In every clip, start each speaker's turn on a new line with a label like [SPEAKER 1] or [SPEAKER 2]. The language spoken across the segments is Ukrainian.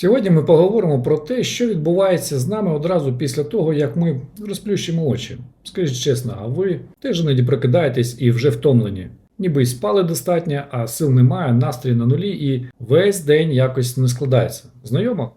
[SPEAKER 1] Сьогодні ми поговоримо про те, що відбувається з нами одразу після того, як ми розплющимо очі. Скажіть чесно, а ви теж іноді прокидаєтесь і вже втомлені? Ніби й спали достатньо, а сил немає, настрій на нулі, і весь день якось не складається. Знайомо?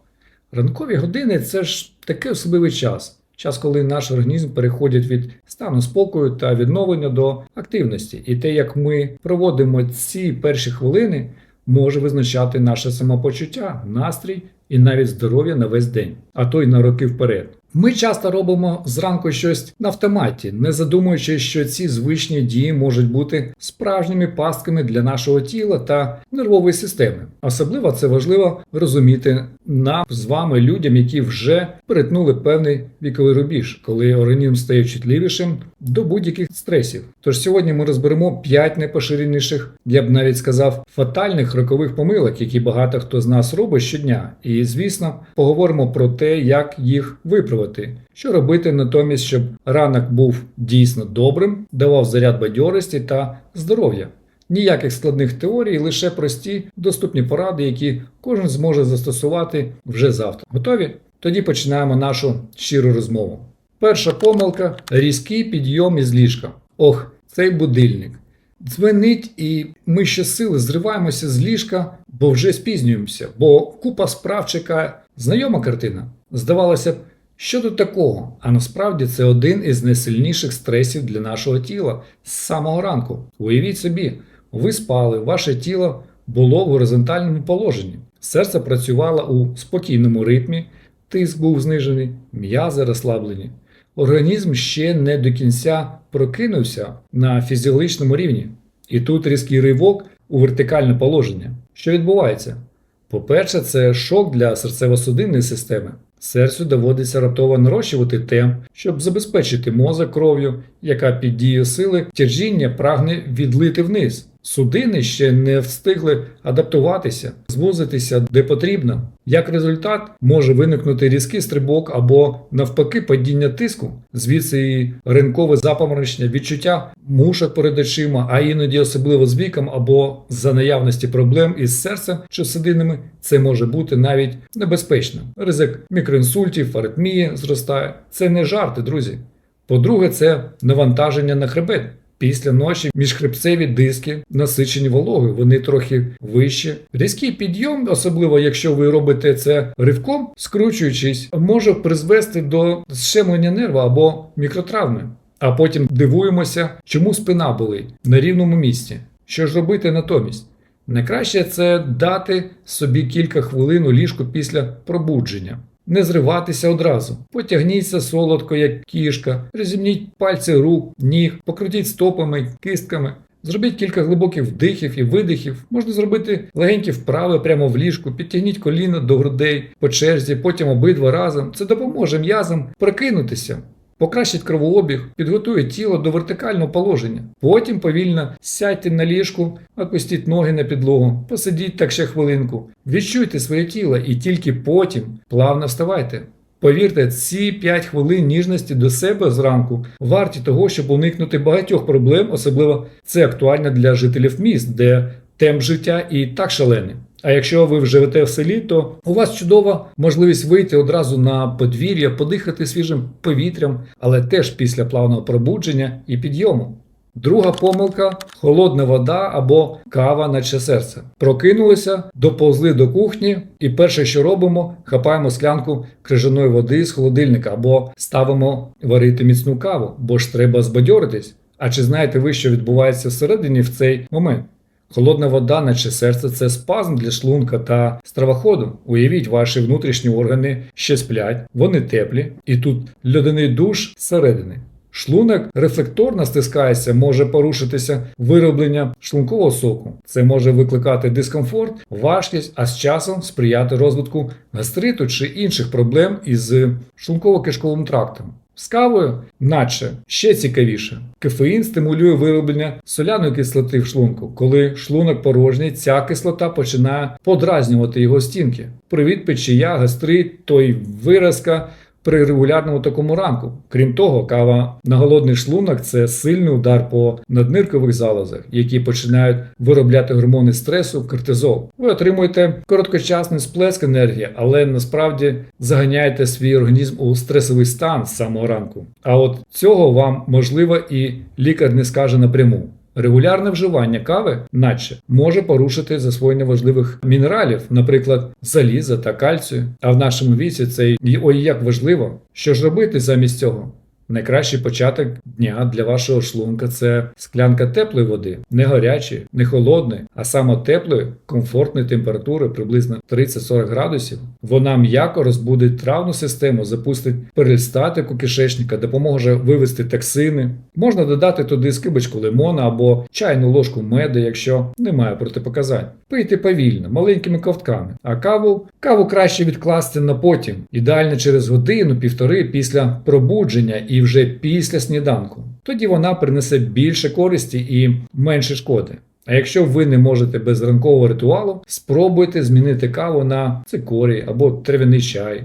[SPEAKER 1] Ранкові години це ж такий особливий час. Час, коли наш організм переходить від стану спокою та відновлення до активності. І те, як ми проводимо ці перші хвилини, може визначати наше самопочуття, настрій і навіть здоров'я на весь день, а то й на роки вперед. Ми часто робимо зранку щось на автоматі, не задумуючись, що ці звичні дії можуть бути справжніми пастками для нашого тіла та нервової системи. Особливо це важливо розуміти нам з вами людям, які вже перетнули певний віковий рубіж, коли організм стає чутливішим до будь-яких стресів. Тож сьогодні ми розберемо 5 найпоширеніших, я б навіть сказав, фатальних рокових помилок, які багато хто з нас робить щодня. І звісно, поговоримо про те, як їх виправити. Що робити натомість, щоб ранок був дійсно добрим, давав заряд бадьорості та здоров'я. Ніяких складних теорій, лише прості доступні поради, які кожен зможе застосувати вже завтра. Готові? Тоді починаємо нашу щиру розмову. Перша помилка різкий підйом із ліжка. Ох, цей будильник. Дзвенить, і ми щосили зриваємося з ліжка, бо вже спізнюємося, бо купа справ чекає. Знайома картина? Здавалося б, що тут такого? А насправді це один із найсильніших стресів для нашого тіла з самого ранку. Уявіть собі, ви спали, ваше тіло було в горизонтальному положенні. Серце працювало у спокійному ритмі, тиск був знижений, м'язи розслаблені. Організм ще не до кінця прокинувся на фізіологічному рівні. І тут різкий ривок у вертикальне положення. Що відбувається? По-перше, це шок для серцево-судинної системи. Серцю доводиться раптово нарощувати темп, щоб забезпечити мозок кров'ю, яка під дією сили тяжіння прагне відлити вниз. Судини ще не встигли адаптуватися, звузитися де потрібно. Як результат, може виникнути різкий стрибок або навпаки падіння тиску, звідси і ринкове запаморочення, відчуття мушок перед очима, а іноді особливо з віком або за наявності проблем із серцем чи судинами, це може бути навіть небезпечно. Ризик мікроінсультів, аритмії зростає. Це не жарти, друзі. По-друге, це навантаження на хребет. Після ночі міжхребцеві диски насичені вологою, вони трохи вищі. Різкий підйом, особливо якщо ви робите це ривком, скручуючись, може призвести до зщемлення нерва або мікротравми. А потім дивуємося, чому спина болить на рівному місці. Що ж робити натомість? Найкраще це дати собі кілька хвилин у ліжку після пробудження. Не зриватися одразу. Потягніться солодко, як кішка, розімніть пальці рук, ніг, покрутіть стопами, кистками. Зробіть кілька глибоких вдихів і видихів. Можна зробити легенькі вправи прямо в ліжку, підтягніть коліна до грудей по черзі, потім обидва разом. Це допоможе м'язам прокинутися. Покращить кровообіг, підготує тіло до вертикального положення. Потім повільно сядьте на ліжку, опустіть ноги на підлогу, посидіть так ще хвилинку, відчуйте своє тіло і тільки потім плавно вставайте. Повірте, ці 5 хвилин ніжності до себе зранку варті того, щоб уникнути багатьох проблем, особливо це актуально для жителів міст, де темп життя і так шалений. А якщо ви живете в селі, то у вас чудова можливість вийти одразу на подвір'я, подихати свіжим повітрям, але теж після плавного пробудження і підйому. Друга помилка холодна вода або кава наче серце. Прокинулися, доповзли до кухні, і перше, що робимо, хапаємо склянку крижаної води з холодильника або ставимо варити міцну каву, бо ж треба збадьоритись. А чи знаєте ви, що відбувається всередині в цей момент? Холодна вода, наче серце, це спазм для шлунка та стравоходу. Уявіть, ваші внутрішні органи ще сплять, вони теплі, і тут льодяний душ зсередини. Шлунок рефлекторно стискається, може порушитися вироблення шлункового соку. Це може викликати дискомфорт, важкість, а з часом сприяти розвитку гастриту чи інших проблем із шлунково-кишковим трактом. З кавою, наче ще цікавіше, кефеїн стимулює вироблення соляної кислоти в шлунку. Коли шлунок порожній, ця кислота починає подразнювати його стінки. Привіт, печія, гастрит, той виразка при регулярному такому ранку. Крім того, кава на голодний шлунок це сильний удар по надниркових залозах, які починають виробляти гормони стресу, кортизол. Ви отримуєте короткочасний сплеск енергії, але насправді заганяєте свій організм у стресовий стан з самого ранку. А от цього вам можливо і лікар не скаже напряму. Регулярне вживання кави, наче, може порушити засвоєння важливих мінералів, наприклад, заліза та кальцію. А в нашому віці це й ой як важливо. Що ж робити замість цього? Найкращий початок дня для вашого шлунка це склянка теплої води, не гарячої, не холодної, а саме теплої, комфортної температури приблизно 30-40 градусів. Вона м'яко розбудить травну систему, запустить перистатику кишечника, допоможе вивести токсини. Можна додати туди скибочку лимона або чайну ложку меду, якщо немає протипоказань. Пийте повільно, маленькими ковтками, а каву каву краще відкласти на потім, ідеально через годину-півтори після пробудження і вже після сніданку. Тоді вона принесе більше користі і менше шкоди. А якщо ви не можете без ранкового ритуалу, спробуйте змінити каву на цикорій або трав'яний чай.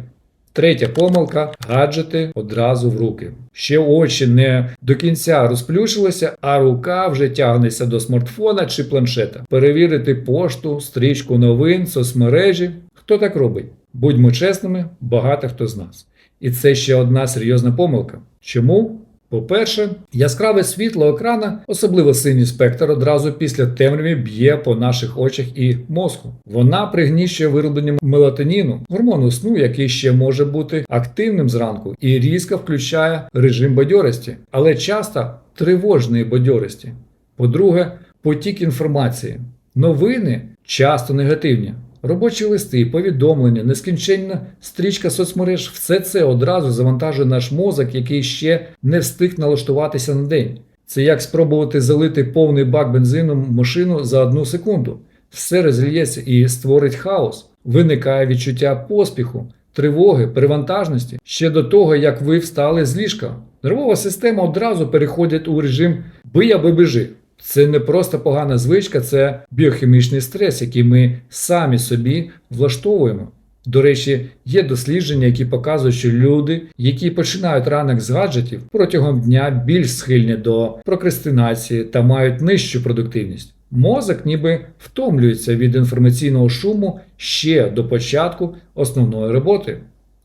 [SPEAKER 1] Третя помилка гаджети одразу в руки. Ще очі не до кінця розплющилися, а рука вже тягнеться до смартфона чи планшета. Перевірити пошту, стрічку новин, соцмережі. Хто так робить? Будьмо чесними, багато хто з нас. І це ще одна серйозна помилка. Чому? По-перше, яскраве світло екрана, особливо синій спектр, одразу після темряви б'є по наших очах і мозку. Вона пригніщує вироблення мелатоніну, гормону сну, який ще може бути активним зранку, і різко включає режим бадьорості, але часто тривожної бадьорості. По-друге, потік інформації. Новини часто негативні. Робочі листи, повідомлення, нескінченна стрічка соцмереж все це одразу завантажує наш мозок, який ще не встиг налаштуватися на день. Це як спробувати залити повний бак бензину машину за одну секунду. Все розліється і створить хаос. Виникає відчуття поспіху, тривоги, перевантажності ще до того, як ви встали з ліжка. Нервова система одразу переходить у режим бий аби біжи. Це не просто погана звичка, це біохімічний стрес, який ми самі собі влаштовуємо. До речі, є дослідження, які показують, що люди, які починають ранок з гаджетів, протягом дня більш схильні до прокрастинації та мають нижчу продуктивність. Мозок ніби втомлюється від інформаційного шуму ще до початку основної роботи.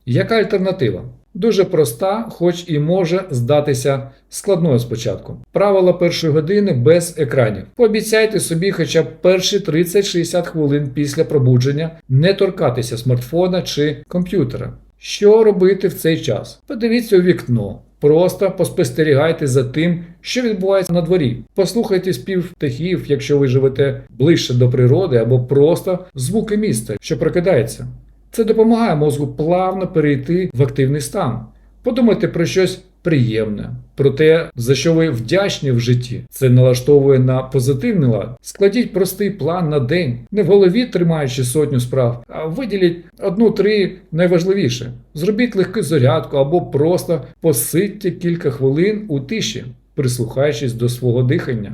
[SPEAKER 1] Яка альтернатива? Дуже проста, хоч і може здатися складною спочатку. Правила першої години без екранів. Пообіцяйте собі хоча б перші 30-60 хвилин після пробудження не торкатися смартфона чи комп'ютера. Що робити в цей час? Подивіться у вікно. Просто поспостерігайте за тим, що відбувається на дворі. Послухайте спів птахів, якщо ви живете ближче до природи, або просто звуки міста, що прокидається. Це допомагає мозку плавно перейти в активний стан. Подумайте про щось приємне, про те, за що ви вдячні в житті. Це налаштовує на позитивний лад. Складіть простий план на день, не в голові тримаючи сотню справ, а виділіть одну-три найважливіше. Зробіть легку зарядку або просто посидьте кілька хвилин у тиші, прислухаючись до свого дихання.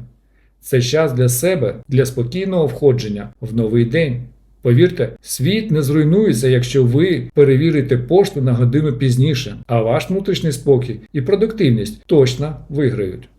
[SPEAKER 1] Це час для себе, для спокійного входження в новий день. Повірте, світ не зруйнується, якщо ви перевірите пошту на годину пізніше, а ваш внутрішній спокій і продуктивність точно виграють.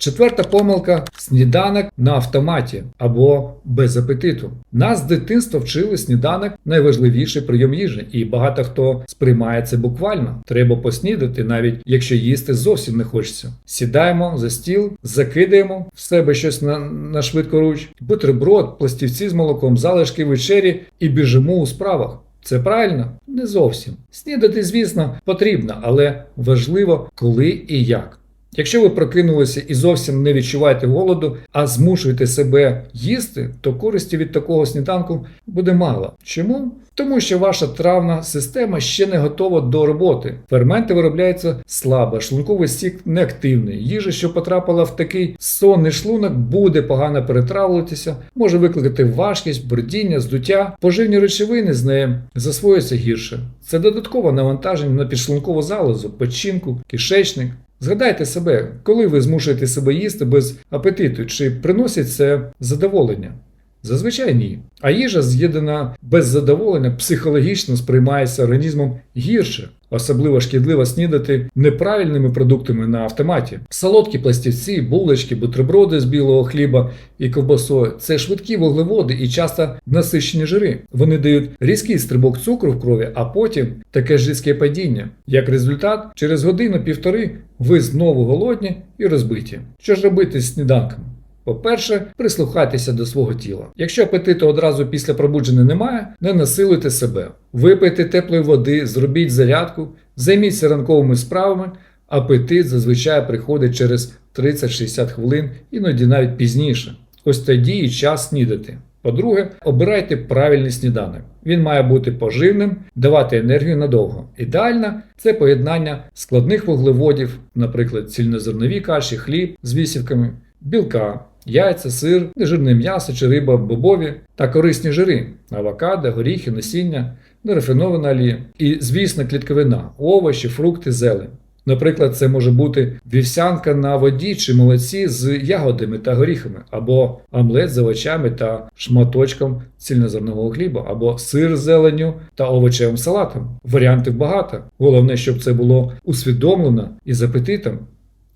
[SPEAKER 1] Четверта помилка сніданок на автоматі або без апетиту. Нас з дитинства вчили сніданок найважливіший прийом їжі, і багато хто сприймає це буквально. Треба поснідати, навіть якщо їсти зовсім не хочеться. Сідаємо за стіл, закидаємо в себе щось на, на швидкоруч, бутерброд, пластівці з молоком, залишки вечері і біжимо у справах. Це правильно? Не зовсім. Снідати, звісно, потрібно, але важливо, коли і як. Якщо ви прокинулися і зовсім не відчуваєте голоду, а змушуєте себе їсти, то користі від такого сніданку буде мало. Чому? Тому що ваша травна система ще не готова до роботи. Ферменти виробляються слабо, шлунковий стік неактивний. Їжа, що потрапила в такий сонний шлунок, буде погано перетравлюватися, може викликати важкість, бродіння, здуття, поживні речовини з нею засвоюються гірше. Це додаткове навантаження на підшлункову залозу, печінку, кишечник. Згадайте себе, коли ви змушуєте себе їсти без апетиту, чи приносить це задоволення? Зазвичай ні. А їжа, з'їдена без задоволення, психологічно сприймається організмом гірше. Особливо шкідливо снідати неправильними продуктами на автоматі. Солодкі пластівці, булочки, бутерброди з білого хліба і ковбасою це швидкі вуглеводи і часто насищені жири. Вони дають різкий стрибок цукру в крові, а потім таке ж різке падіння. Як результат, через годину-півтори ви знову голодні і розбиті. Що ж робити з сніданком? По-перше, прислухайтеся до свого тіла. Якщо апетиту одразу після пробудження немає, не насилуйте себе. Випийте теплої води, зробіть зарядку, займіться ранковими справами. Апетит зазвичай приходить через 30-60 хвилин, іноді навіть пізніше. Ось тоді і час снідати. По-друге, обирайте правильний сніданок. Він має бути поживним, давати енергію надовго. Ідеально це поєднання складних вуглеводів, наприклад, цільнозернові каші, хліб з вісівками, білка, яйця, сир, нежирне м'ясо чи риба, бобові та корисні жири, авокадо, горіхи, насіння, нерафінована олія. І, звісно, клітковина, овочі, фрукти, зелень. Наприклад, це може бути вівсянка на воді чи молоці з ягодами та горіхами, або омлет з овочами та шматочком цільнозернового хліба, або сир з зеленню та овочевим салатом. Варіантів багато. Головне, щоб це було усвідомлено і з апетитом.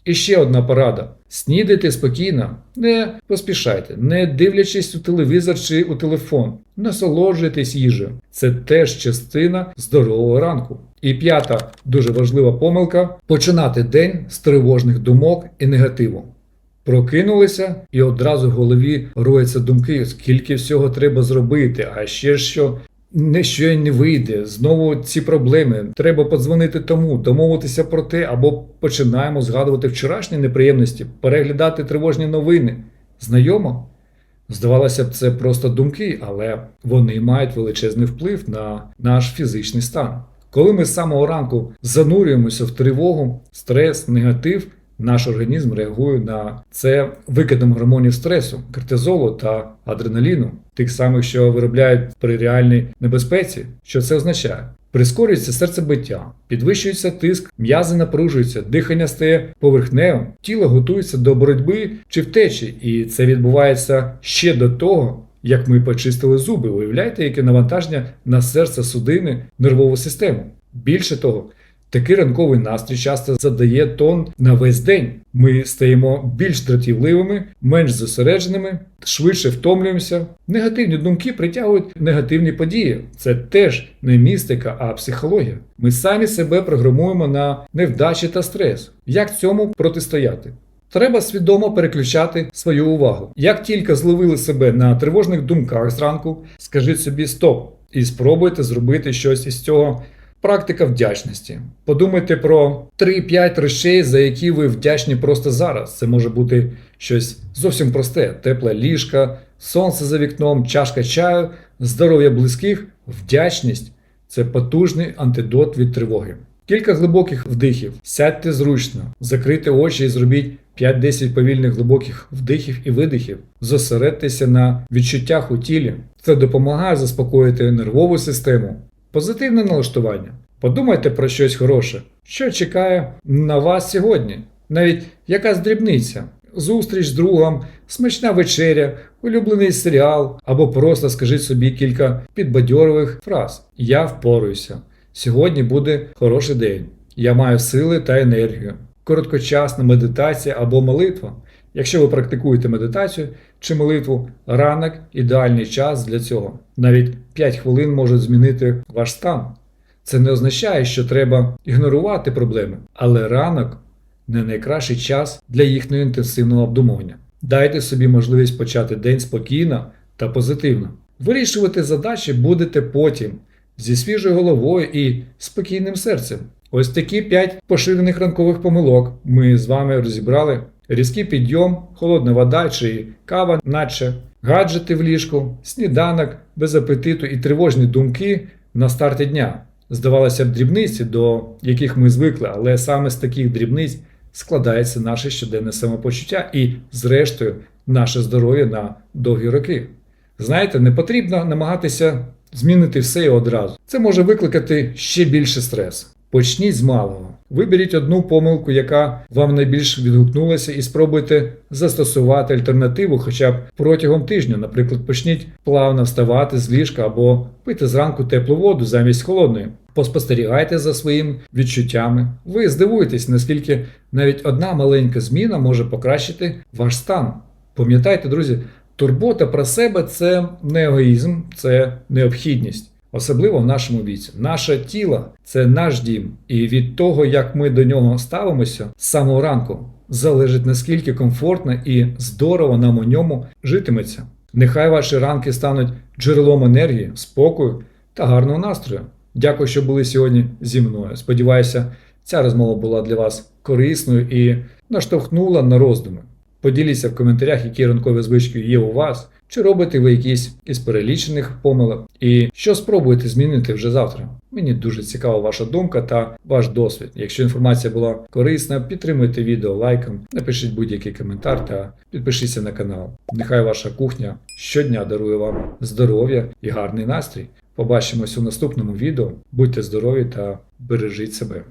[SPEAKER 1] І ще одна порада: снідайте спокійно, не поспішайте, не дивлячись у телевізор чи у телефон, насолоджуйтесь їжею. Це теж частина здорового ранку. І п'ята дуже важлива помилка починати день з тривожних думок і негативу. Прокинулися і одразу в голові роються думки, скільки всього треба зробити, а ще що не що не вийде. Знову ці проблеми. Треба подзвонити тому, домовитися про те, або починаємо згадувати вчорашні неприємності, переглядати тривожні новини. Знайомо? Здавалося б, це просто думки, але вони мають величезний вплив на наш фізичний стан. Коли ми з самого ранку занурюємося в тривогу, стрес, негатив, наш організм реагує на це викидом гормонів стресу, кортизолу та адреналіну, тих самих, що виробляють при реальній небезпеці. Що це означає? Прискорюється серцебиття, підвищується тиск, м'язи напружуються, дихання стає поверхневим, тіло готується до боротьби чи втечі, і це відбувається ще до того, як ми почистили зуби. Уявляєте, яке навантаження на серце, судини, нервову систему. Більше того, такий ранковий настрій часто задає тон на весь день. Ми стаємо більш дратівливими, менш зосередженими, швидше втомлюємося. Негативні думки притягують негативні події. Це теж не містика, а психологія. Ми самі себе програмуємо на невдачі та стрес. Як цьому протистояти? Треба свідомо переключати свою увагу. Як тільки зловили себе на тривожних думках зранку, скажіть собі стоп і спробуйте зробити щось із цього. Практика вдячності. Подумайте про 3-5 речей, за які ви вдячні просто зараз. Це може бути щось зовсім просте: тепла ліжка, сонце за вікном, чашка чаю, здоров'я близьких, вдячність це потужний антидот від тривоги. Кілька глибоких вдихів. Сядьте зручно, закрийте очі і зробіть 5-10 повільних глибоких вдихів і видихів. Зосередьтеся на відчуттях у тілі. Це допомагає заспокоїти нервову систему. Позитивне налаштування. Подумайте про щось хороше, що чекає на вас сьогодні. Навіть якась дрібниця, зустріч з другом, смачна вечеря, улюблений серіал, або просто скажіть собі кілька підбадьорових фраз. Я впораюся. Сьогодні буде хороший день. Я маю сили та енергію. Короткочасна медитація або молитва. Якщо ви практикуєте медитацію чи молитву, ранок ідеальний час для цього. Навіть 5 хвилин можуть змінити ваш стан. Це не означає, що треба ігнорувати проблеми, але ранок не найкращий час для їхнього інтенсивного обдумування. Дайте собі можливість почати день спокійно та позитивно. Вирішувати задачі будете потім зі свіжою головою і спокійним серцем. Ось такі 5 поширених ранкових помилок ми з вами розібрали. Різкий підйом, холодна вода чи кава, наче гаджети в ліжку, сніданок без апетиту і тривожні думки на старті дня. Здавалося б, дрібниці, до яких ми звикли, але саме з таких дрібниць складається наше щоденне самопочуття і, зрештою, наше здоров'я на довгі роки. Знаєте, не потрібно намагатися змінити все і одразу. Це може викликати ще більше стресу. Почніть з малого. Виберіть одну помилку, яка вам найбільш відгукнулася, і спробуйте застосувати альтернативу хоча б протягом тижня. Наприклад, почніть плавно вставати з ліжка або пити зранку теплу воду замість холодної. Поспостерігайте за своїми відчуттями. Ви здивуєтесь, наскільки навіть одна маленька зміна може покращити ваш стан. Пам'ятайте, друзі, турбота про себе це не егоїзм, це необхідність. Особливо в нашому віці. Наше тіло це наш дім, і від того, як ми до нього ставимося з самого ранку, залежить наскільки комфортно і здорово нам у ньому житиметься. Нехай ваші ранки стануть джерелом енергії, спокою та гарного настрою. Дякую, що були сьогодні зі мною. Сподіваюся, ця розмова була для вас корисною і наштовхнула на роздуми. Поділіться в коментарях, які ранкові звички є у вас, чи робите ви якісь із перелічених помилок, і що спробуєте змінити вже завтра. Мені дуже цікава ваша думка та ваш досвід. Якщо інформація була корисна, підтримуйте відео лайком, напишіть будь-який коментар та підпишіться на канал. Нехай ваша кухня щодня дарує вам здоров'я і гарний настрій. Побачимось у наступному відео. Будьте здорові та бережіть себе.